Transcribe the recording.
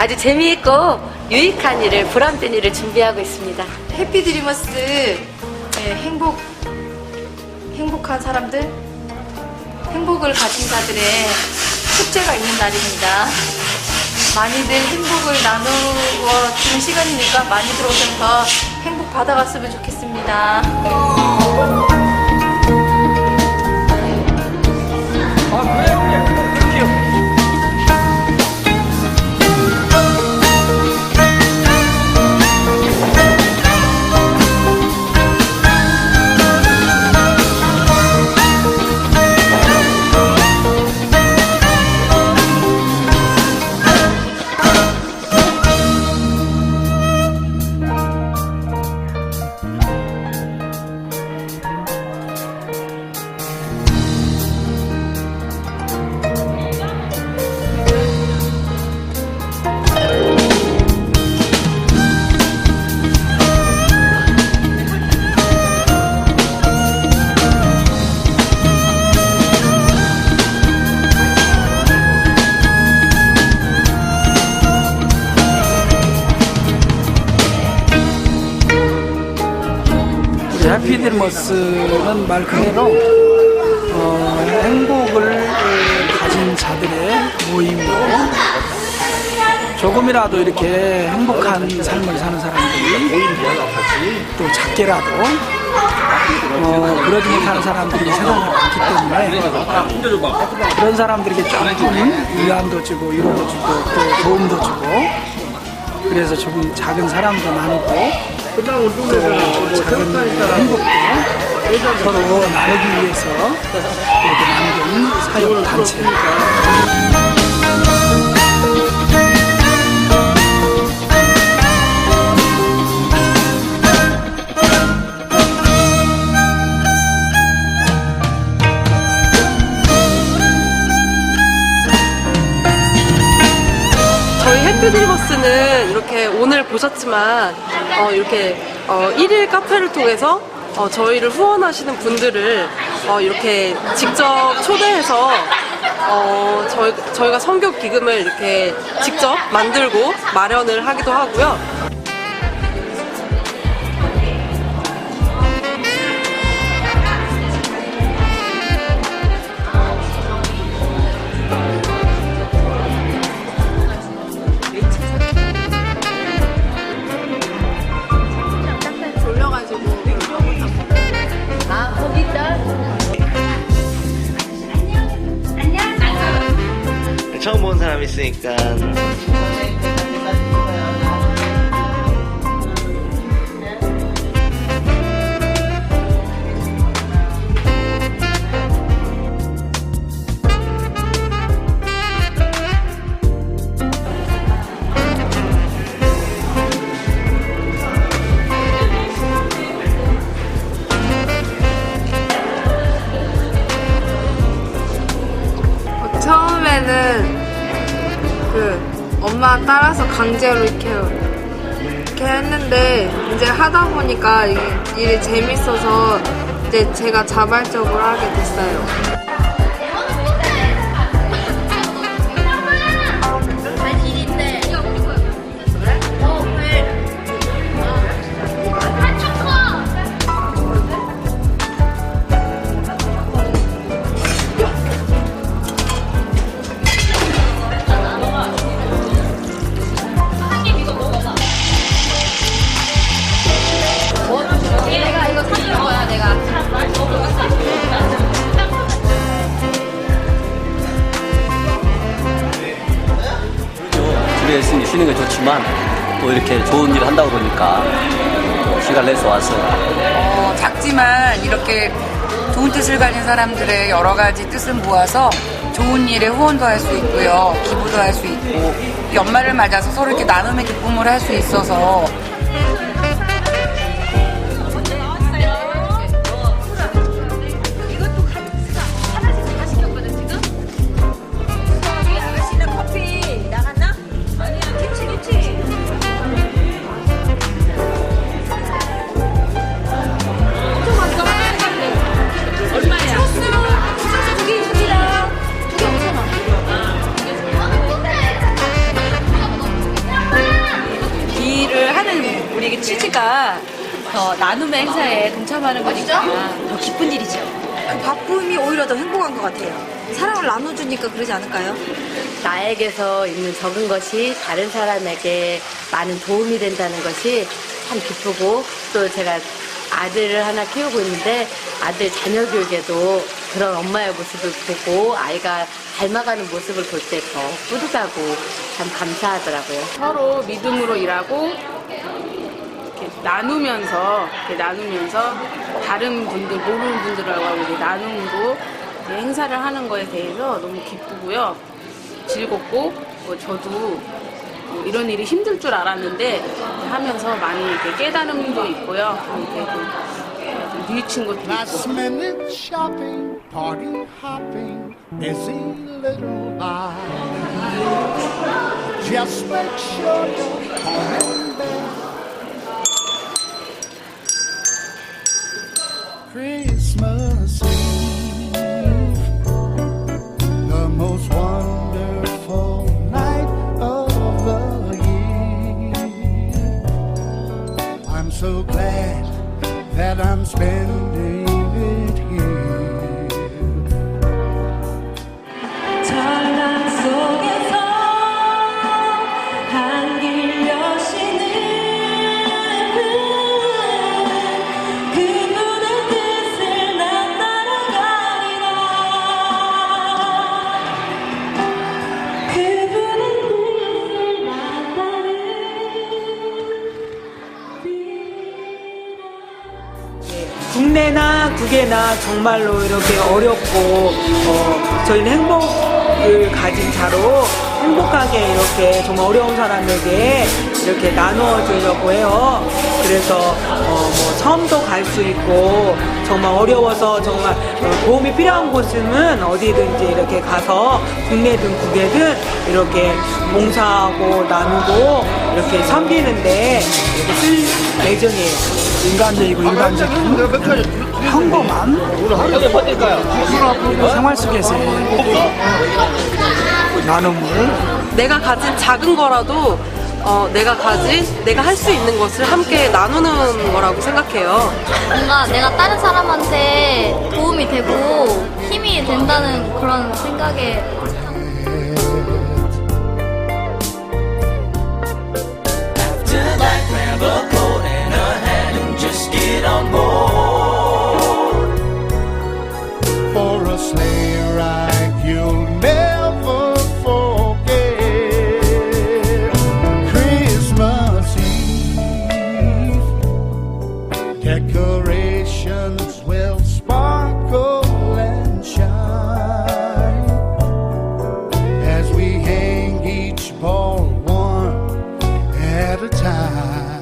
아주 재미있고 유익한 일을 보람된 일을 준비하고 있습니다. 해피드리머스 네, 행복 행복한 사람들 행복을 가진 자들의 축제가 있는 날입니다. 많이들 행복을 나누어 주는 시간이니까 많이 들어오셔서 행복 받아갔으면 좋겠습니다. 해피드리머스는 말 그대로 어, 행복을 어, 가진 자들의 모임이고 조금이라도 이렇게 행복한 삶을 사는 사람들이 또 작게라도 어, 그러지 못하는 사람들이 세상에 많기 때문에 그런 사람들에게 조금 위안도 주고 위로도 주고 또 도움도 주고 그래서 조금 작은 사랑도 나누고 또 작은 행복도 서로 나누기 위해서 이렇게 만든 사역 단체 해피드리머스는 이렇게 오늘 보셨지만 어, 이렇게 어, 1일 카페를 통해서 어, 저희를 후원하시는 분들을 어, 이렇게 직접 초대해서 어, 저희, 저희가 성교 기금을 이렇게 직접 만들고 마련을 하기도 하고요. 사람 엄마 따라서 강제로 이렇게 이렇게 했는데 이제 하다 보니까 일이 재밌어서 이제 제가 자발적으로 하게 됐어요. 쉬는 게 좋지만 또 이렇게 좋은 일을 한다고 그러니까 또 시간 내서 와서 어, 작지만 이렇게 좋은 뜻을 가진 사람들의 여러 가지 뜻을 모아서 좋은 일에 후원도 할 수 있고요. 기부도 할 수 있고 연말을 맞아서 서로 이렇게 나눔의 기쁨을 할 수 있어서 나눔의 행사에 동참하는 거니까 더 기쁜 일이죠. 그 바쁨이 오히려 더 행복한 것 같아요. 사랑을 나눠주니까 그러지 않을까요? 나에게서 있는 적은 것이 다른 사람에게 많은 도움이 된다는 것이 참 기쁘고 또 제가 아들을 하나 키우고 있는데 아들 자녀 교육에도 그런 엄마의 모습을 보고 아이가 닮아가는 모습을 볼 때 더 뿌듯하고 참 감사하더라고요. 서로 믿음으로 일하고 나누면서 나누면서 다른 분들 모르는 분들하고 이렇게 나눔으로 이제 행사를 하는 거에 대해서 너무 기쁘고요. 즐겁고 뭐 저도 뭐 이런 일이 힘들 줄 알았는데 하면서 많이 이렇게 깨달음도 있고요. 이렇게 뉘우친 것도 있고 Christmas Eve, the most wonderful night of the year. I'm so glad that I'm spending 국외나 정말로 이렇게 어렵고 어, 저희는 행복을 가진 자로 행복하게 이렇게 정말 어려운 사람에게 이렇게 나누어 주려고 해요. 그래서 어, 뭐 섬도 갈 수 있고 정말 어려워서 정말 어, 도움이 필요한 곳은 어디든지 이렇게 가서 국내든 국외든 이렇게 봉사하고 나누고 이렇게 섬기는데 이렇게 쓸 예정이에요. 인간적이고 일반적인 평범한 생활 속에서의 나눔을 내가 가진 작은 거라도 어, 내가 가진 내가 할 수 있는 것을 함께 나누는 거라고 생각해요. 뭔가 내가 다른 사람한테 도움이 되고 힘이 된다는 그런 생각에